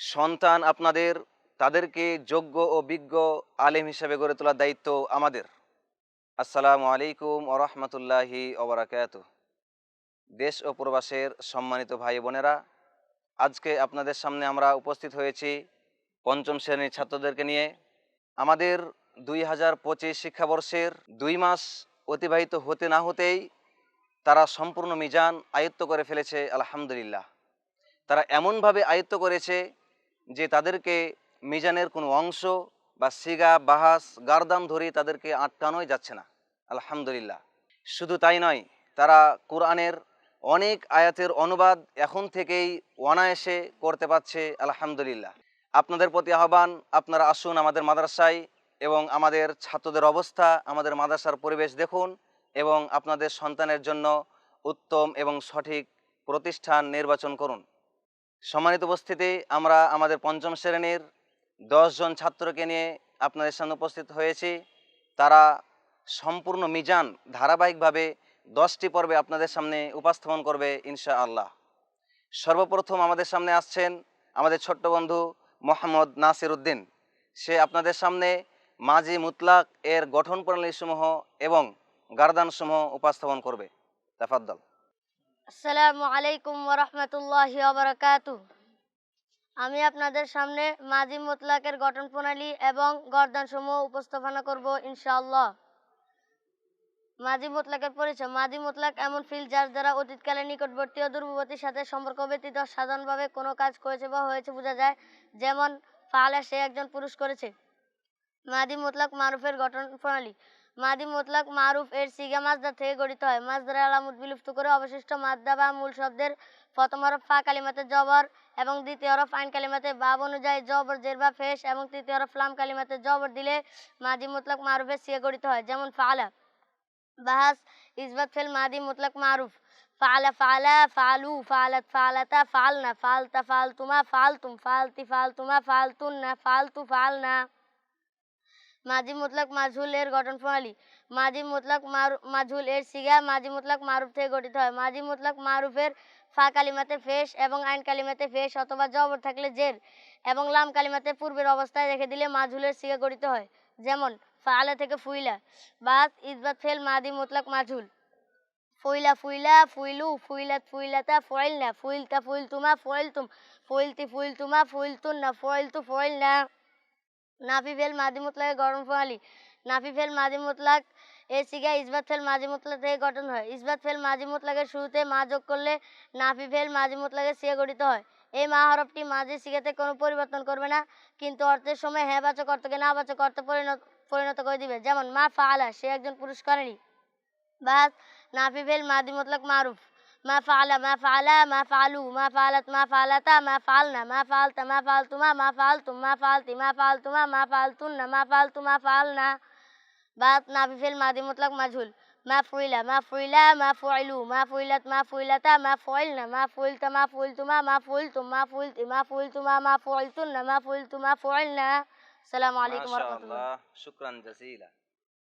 সন্তান আপনাদের, তাদেরকে যোগ্য ও বিজ্ঞ আলেম হিসেবে গড়ে তোলার দায়িত্ব আমাদের। আসসালামু আলাইকুম ও রহমতুল্লাহি ওবরাকাত দেশ ও প্রবাসের সম্মানিত ভাই বোনেরা, আজকে আপনাদের সামনে আমরা উপস্থিত হয়েছি পঞ্চম শ্রেণির ছাত্রদেরকে নিয়ে। আমাদের দুই হাজার পঁচিশ শিক্ষাবর্ষের দুই মাস অতিবাহিত হতে না হতেই তারা সম্পূর্ণ মিজান আয়ত্ত করে ফেলেছে, আলহামদুলিল্লাহ। তারা এমনভাবে আয়ত্ত করেছে যে তাদেরকে মিজানের কোনো অংশ বা সিগা, বাহাস, গারদাম ধরে তাদেরকে আটকানোই যাচ্ছে না। আলহামদুলিল্লাহ। শুধু তাই নয়, তারা কোরআনের অনেক আয়াতের অনুবাদ এখন থেকেই অনায়াসে করতে পারছে, আলহামদুলিল্লাহ। আপনাদের প্রতি আহ্বান, আপনারা আসুন আমাদের মাদ্রাসায় এবং আমাদের ছাত্রদের অবস্থা, আমাদের মাদ্রাসার পরিবেশ দেখুন এবং আপনাদের সন্তানের জন্য উত্তম এবং সঠিক প্রতিষ্ঠান নির্বাচন করুন। সম্মানিত উপস্থিতি, আমরা আমাদের পঞ্চম শ্রেণির জন ছাত্রকে নিয়ে আপনাদের সামনে উপস্থিত হয়েছি। তারা সম্পূর্ণ মিজান ধারাবাহিকভাবে দশটি পর্বে আপনাদের সামনে উপস্থাপন করবে ইনশা আল্লাহ সর্বপ্রথম আমাদের সামনে আসছেন আমাদের ছোট্ট বন্ধু মোহাম্মদ নাসির উদ্দিন। সে আপনাদের সামনে মাঝি মুতলাক এর গঠন প্রণালীসমূহ এবং গার্দানসমূহ উপস্থাপন করবে। তাফাদ্দল। আসসালামু আলাইকুম ওরহমতুল্লাহি ওবরাকাতু আমি আপনাদের সামনে মাজি মুতলাকের গঠন প্রণালী এবং গর্দানসমূহ উপস্থাপনা করব ইনশাআল্লাহ। মাজি মুতলাকের পরিচয়। মাজি মুতলাক এমন ফিল যার দ্বারা অতীতকালে নিকটবর্তী ও দূরবর্তীর সাথে সম্পর্ক ব্যতীত সাধারণভাবে কোনো কাজ করেছে বা হয়েছে বোঝা যায়, যেমন ফালা সে একজন পুরুষ করেছে। মাদি মুতলাক মারুফের গঠন প্রণালী। মাদি মুতলাক মারুফ এর সিগা মাজদা থেকে গঠিত হয়। মাজদার আলামত বিলুপ্ত করে অবশিষ্ট মাদ্দা বা মূল শব্দের প্রথম হরফ ফা কালিমাতে জবর এবং দ্বিতীয় হরফ আইন কালিমাতে বাব অনুযায়ী জবর জের বা ফেস এবং তৃতীয় হরফ লাম কালিমাতে জবর দিলে মাদি মুতলাক মারুফের সিগা গঠিত হয়। যেমন ফালা, বাহাস, ইসবাত ফেল, মাদি মুতলাক মারুফ। ফালা ফালা, ফালু, ফালাত, ফালাতা, ফালনা, ফালতা, ফালতুমা, ফালতুম, ফালতি, ফালতুমা, ফালতুন না, ফালতু, ফালনা। মাজি মুতলাক মাজহুল এর গঠন প্রণালী। মাজি মুতলাক মাজহুল এর সিগা মাজি মুতলাক মারুফ থেকে গঠিত হয়। মাজি মুতলাক মারুফের ফা কালিমাতে ফেস এবং আইন কালিমাতে ফেস অথবা জবর থাকলে জের এবং লাম কালিমাতে পূর্বের অবস্থায় রেখে দিলে মাজহুলের সিগা গঠিত হয়। যেমন ফালা থেকে ফুইলা। বাস, ইসবাত ফেল মাদি মুতলাক মাজহুল। ফুইলা ফুইলা, ফুইলু, ফুইলাত, ফুইলাতা, ফুইলনা। ফুইলতা, ফুইলতুমা, ফুইলতুম। ফুইলতি, ফুইলতুমা, ফুইলতুন্না। ফুইলতু, ফুইলনা। নাফি ফেল মাদি মুতলাকের গঠন প্রণালী নাফি ফেল মাদি মুতলাক এর সিগা ইসবাত ফেল মাজি মুতলাক থেকে গঠন হয়। ইসবাত ফেল মাজি মুতলাকের শুরুতে মা যোগ করলে নাফি ফেল মাজি মুতলাকের সিগা গঠিত হয়। এই মা হরফটি মাঝি সিগাতে কোনো পরিবর্তন করবে না, কিন্তু অর্থের সময় হ্যাঁ বাচক অর্থকে না বাচক অর্থে পরিণত পরিণত করে দিবে। যেমন, মা ফাআলা, সে একজন পুরুষ করেনি। বাস নাফি ফেল মাদি মুতলাক মারুফ। মা ফাআলা মা ফাআলা মা ফাআলু মা ফাআলাত মা ফাআলাতা মা ফাআলনা মা ফাআলতা মা ফাআলতুমা মা ফাআলতুম মা ফাআলতি মা ফাআলতুমা মা ফাআলতুন্না মা ফাআলতু মা ফাআলনা বাত নাফি ফেল মাদি মুতলাক মাজহুল মা ফুইলা মা ফুইলা মা ফুইলু মা ফুইলাত মা ফুইলাতা মা ফুইলনা মা ফুইলতা মা ফুইলতুমা মা ফুইলতুম মা ফুইলতি মা ফুইলতুমা মা ফুইলতুন্না মা ফুইলতু মা ফুইলনা আসসালামু আলাইকুম ওয়া রাহমাতুল্লাহ মাশাআল্লাহ শুকরান জাসিলা